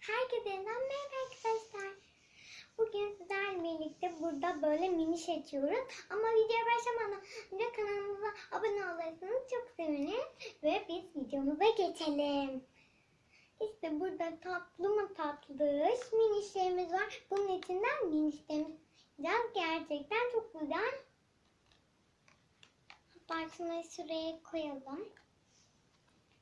Herkese merhaba arkadaşlar. Bugün sizlerle birlikte burada böyle mini açıyoruz. Ama videoya başlamadan önce kanalımıza abone olursanız çok sevinirim. Ve biz videomuza geçelim. İşte burada tatlı mı tatlı minişlerimiz var. Bunun içinden minişlerimiz yiyeceğiz. Gerçekten çok güzel. Hatta şunları şuraya koyalım.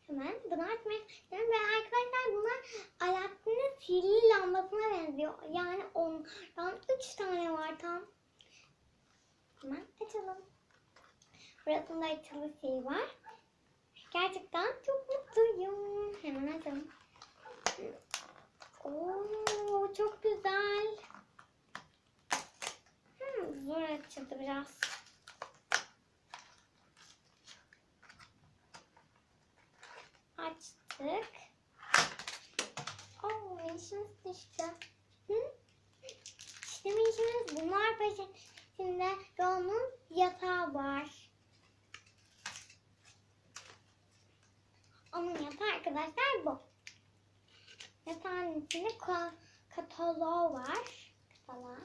Hemen bunu açmaya başlayalım. Ve arkadaşlar bunlar Alaaddin'in sihirli lambasına benziyor. Yani ondan 3 tane var tam. Hemen açalım. Burasında açılı şey var. Gerçekten çok mutluyum. Hemen açalım. Oo, çok güzel. Hmm, zor açıldı biraz. Açtık. Oo, düştü. Hı? İşte minişimiz bunlar peşinde ve onun yatağı var. Onun yatağı arkadaşlar bu. Yatağın içinde ka- kataloğu var. Kataloğu.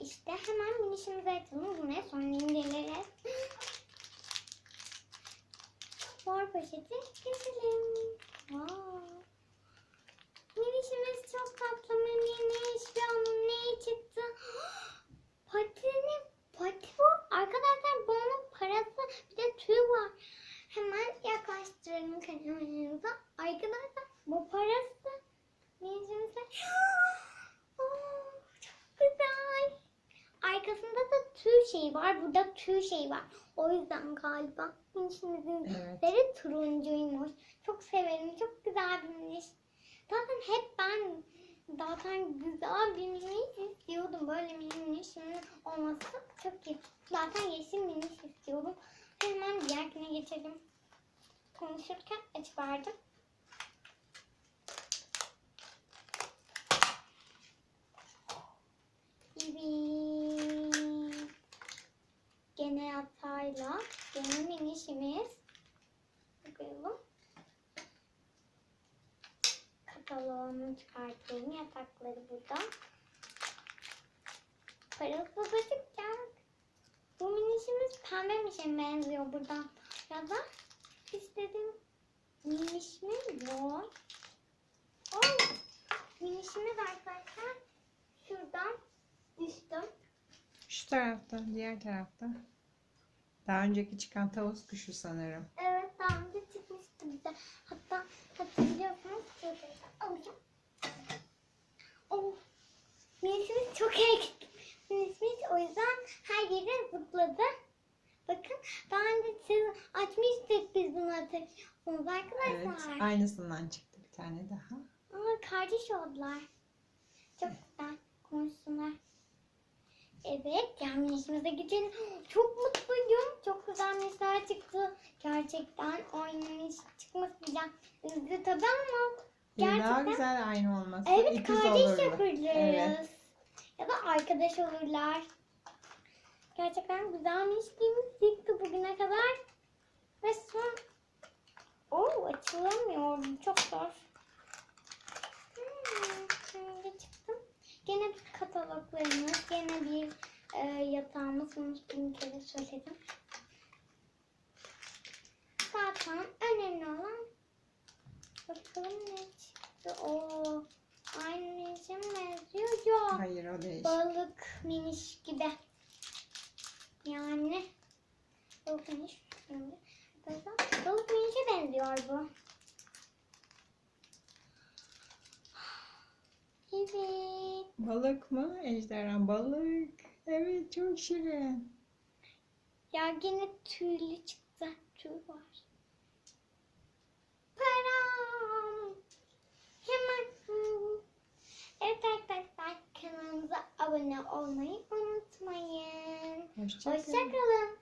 İşte hemen minişimizi açalım. Bu ne? Sonra indiririz. Mor poşeti keselim. Minişimiz çok tatlı miniş ve onun neyi çıktı? Patini, pati bu. Arkadaşlar bunun parası bir de tüy var. Hemen yaklaştıralım kameramıza. Arkadaşlar bu parası. Minişimize. Oh, çok güzel. Arkasında da tüy şey var. Burada tüy şey var. O yüzden galiba minişimizin Evet. Turuncuymuş. Çok severim. Çok güzel bir miniş. Zaten hep ben zaten güzel bir miniş istiyordum. Böyle minişimin olması çok iyi. Zaten yeşil miniş istiyordum. Hemen diğerine geçelim. Konuşurken açıverdim. Evet. Gene yatayla. Gene minişimiz. Bakalım. Kataloğunu çıkartıyorum. Yatakları burada. Parası da çıkacak. Bu minişimiz pembe mişe benziyor buradan. Ya da istedim miniş mi? Yok. Oh, minişimiz arkadaşlar şuradan düştüm. Şu tarafta, diğer tarafta. Daha önceki çıkan tavus kuşu sanırım. Evet daha önce çıkmıştı bize. Hatta hatırlıyorsanız şöyle alacağım. Oh. Minisimiz çok hareket. Minisimiz o yüzden her yere zıpladı. Bakın daha önce siz açmıştık biz bunu Evet, arkadaşlar. aynısından çıktı bir tane daha. Ama kardeş oldular. Çok güzel konuşsunlar. Evet, yani minişimize geçelim. Çok mutluyum. Çok güzel minişler çıktı. Gerçekten oynamış çıkmasayacak. Üzdü tabii ama Bir daha Gerçekten- güzel aynı olması. evet ikiz kardeş olurdu. yaparız. Evet. Ya da arkadaş olurlar. Gerçekten güzel minişliğimiz çıktı bugüne kadar. Ve son... Oo açılamıyor. Çok zor. Hmm, şimdi çıktım. Gene bir kataloglarımız, gene bir e, yatağımız. Bunu bin kere söyledim. Zaten önemli olan bakalım ne çıktı. Oo, aynı mi benziyor? Yok. Hayır o değil. Balık miniş gibi. Yani balık miniş. Balık minişe benziyor bu. Evet. Balık mı? Ejderha balık. Evet çok şirin. Ya gene tüylü çıktı. Tüy var. Param. Hemen. Evet arkadaşlar kanalımıza abone olmayı unutmayın. Hoşçakalın. Hoşçakalın.